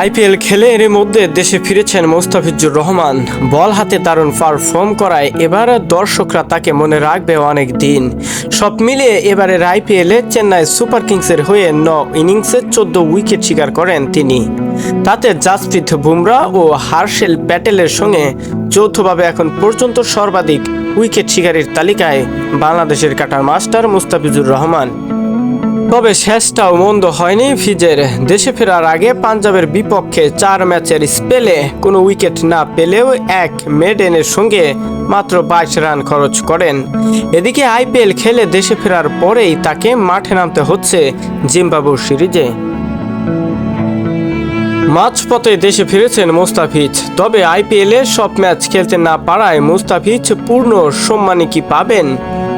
IPL খেলে এর মধ্যে দেশে ফিরেছেন মোস্তাফিজুর রহমান। বল হাতে দারুণ পারফর্ম করায় এবার দর্শকরা তাকে মনে রাখবে অনেক দিন। সব মিলিয়ে এবারের আইপিএলে চেন্নাই সুপার কিংসের হয়ে ন ইনিংসে চোদ্দ উইকেট শিকার করেন তিনি। তাতে জাসপ্রীত বুমরা ও হার্শেল প্যাটেলের সঙ্গে যৌথভাবে এখন পর্যন্ত সর্বাধিক উইকেট শিকারীর তালিকায় বাংলাদেশের কাটার মাস্টার মুস্তাফিজুর রহমান। তবে শেষটাও মন্দ হয়নি ফিজের। দেশে ফেরার আগে পাঞ্জাবের বিপক্ষে চার ম্যাচের স্পেলে কোনো উইকেট না পেলেও এক মেডেনের সঙ্গে মাত্র বাইশ রান খরচ করেন। এদিকে আইপিএল খেলে দেশে ফেরার পরেই তাকে মাঠে নামতে হচ্ছে জিম্বাবুর সিরিজে। মাঝপথে দেশে ফিরেছেন মুস্তাফিজ, তবে আইপিএলে সব ম্যাচ খেলতে না পারায় মুস্তাফিজ পূর্ণ সম্মানী কি পাবেন?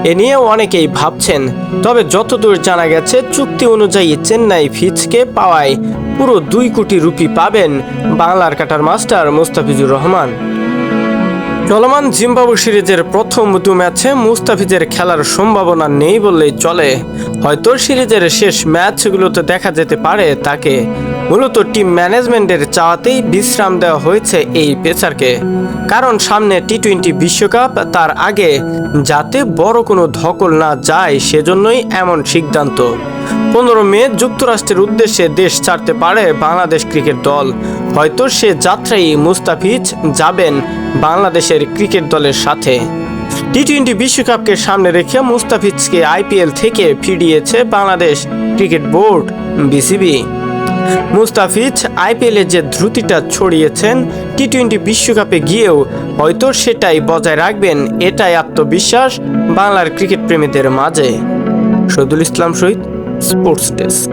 এ নিয়ে অনেকেই ভাবছেন, তবে যতদূর জানা গেছে, চুক্তি অনুযায়ী চেন্নাই ফিজকে পাওয়ায় পুরো দুই কোটি রুপি পাবেন বাংলার কাটার মাস্টার মুস্তাফিজুর রহমান। চলমান জিম্বাবু সিরিজের প্রথম দু ম্যাচে মুস্তাফিজের খেলার সম্ভাবনা নেই বললেই চলে। হয়তো সিরিজের শেষ ম্যাচগুলোতে দেখা যেতে পারে তাকে। মূলত টিম ম্যানেজমেন্টের চাওয়াতেই বিশ্রাম দেওয়া হয়েছে এই পেসারকে। কারণ সামনে টি টোয়েন্টি বিশ্বকাপ, তার আগে যাতে বড় কোনো ধকল না যায়, সেজন্যই এমন সিদ্ধান্ত। পনেরো মে যুক্তরাষ্ট্রের উদ্দেশ্যে দেশ ছাড়তে পারে বাংলাদেশ ক্রিকেট দল। হয়তো সে যাত্রায় মুস্তাফিজ যাবেন বাংলাদেশের ক্রিকেট দলের সাথে। টি টোয়েন্টি বিশ্বকাপকে সামনে রেখে মুস্তাফিজকে আইপিএল থেকে ফিরিয়েছে Bangladesh cricket board BCB Mustafiz আইপিএলে যে ধ্রুতিটা ছড়িয়েছেন টি টোয়েন্টি বিশ্বকাপে গিয়েও হয়তো সেটাই বজায় রাখবেন, এটাই আত্মবিশ্বাস বাংলার ক্রিকেট প্রেমীদের মাঝে। Shahidul Islam Shahid, sports desk.